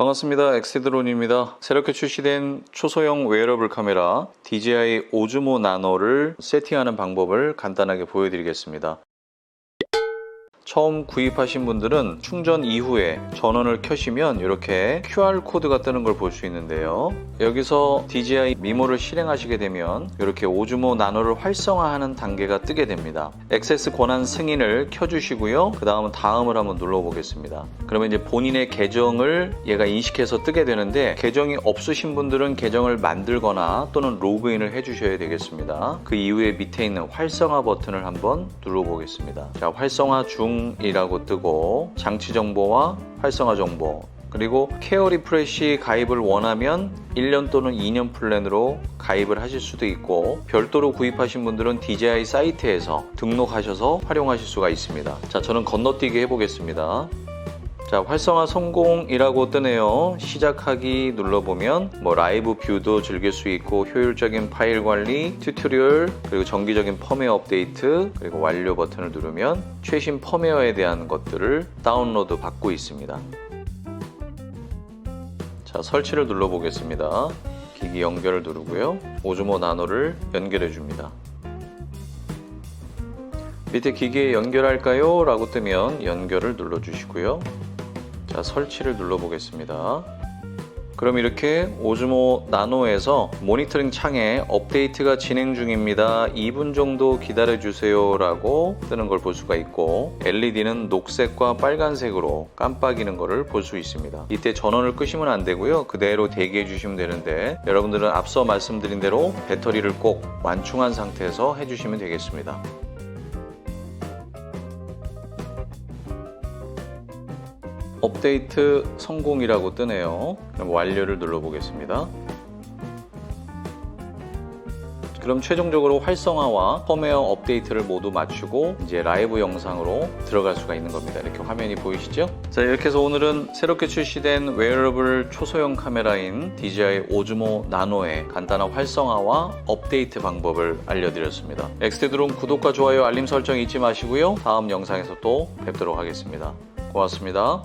반갑습니다. 엑스드론입니다. 새롭게 출시된 초소형 웨어러블 카메라 DJI 오즈모 나노를 세팅하는 방법을 간단하게 보여드리겠습니다. 처음 구입하신 분들은 충전 이후에 전원을 켜시면 이렇게 QR코드가 뜨는 걸 볼 수 있는데요. 여기서 DJI 미모를 실행하시게 되면 이렇게 오즈모 나노를 활성화하는 단계가 뜨게 됩니다. 액세스 권한 승인을 켜주시고요. 그 다음은 다음을 한번 눌러보겠습니다. 그러면 이제 본인의 계정을 얘가 인식해서 뜨게 되는데 계정이 없으신 분들은 계정을 만들거나 또는 로그인을 해주셔야 되겠습니다. 그 이후에 밑에 있는 활성화 버튼을 한번 눌러보겠습니다. 자, 활성화 중 이라고 뜨고 장치 정보와 활성화 정보 그리고 케어 리프레시 가입을 원하면 1년 또는 2년 플랜으로 가입을 하실 수도 있고 별도로 구입하신 분들은 DJI 사이트에서 등록하셔서 활용하실 수가 있습니다. 자, 저는 건너뛰기 해보겠습니다. 자, 활성화 성공이라고 뜨네요. 시작하기 눌러보면 뭐 라이브 뷰도 즐길 수 있고 효율적인 파일 관리, 튜토리얼, 그리고 정기적인 펌웨어 업데이트, 그리고 완료 버튼을 누르면 최신 펌웨어에 대한 것들을 다운로드 받고 있습니다. 자, 설치를 눌러보겠습니다. 기기 연결을 누르고요. 오즈모 나노를 연결해 줍니다. 밑에 기기에 연결할까요? 라고 뜨면 연결을 눌러주시고요. 자, 설치를 눌러보겠습니다. 그럼 이렇게 오즈모 나노에서 모니터링 창에 업데이트가 진행 중입니다. 2분 정도 기다려 주세요 라고 뜨는 걸 볼 수가 있고 LED는 녹색과 빨간색으로 깜빡이는 것을 볼 수 있습니다. 이때 전원을 끄시면 안 되고요. 그대로 대기해 주시면 되는데 여러분들은 앞서 말씀드린 대로 배터리를 꼭 완충한 상태에서 해주시면 되겠습니다. 업데이트 성공이라고 뜨네요. 그럼 완료를 눌러보겠습니다. 그럼 최종적으로 활성화와 펌웨어 업데이트를 모두 마치고 이제 라이브 영상으로 들어갈 수가 있는 겁니다. 이렇게 화면이 보이시죠? 자, 이렇게 해서 오늘은 새롭게 출시된 웨어러블 초소형 카메라인 DJI 오즈모 나노의 간단한 활성화와 업데이트 방법을 알려드렸습니다. 엑스테드론 구독과 좋아요, 알림 설정 잊지 마시고요. 다음 영상에서 또 뵙도록 하겠습니다. 고맙습니다.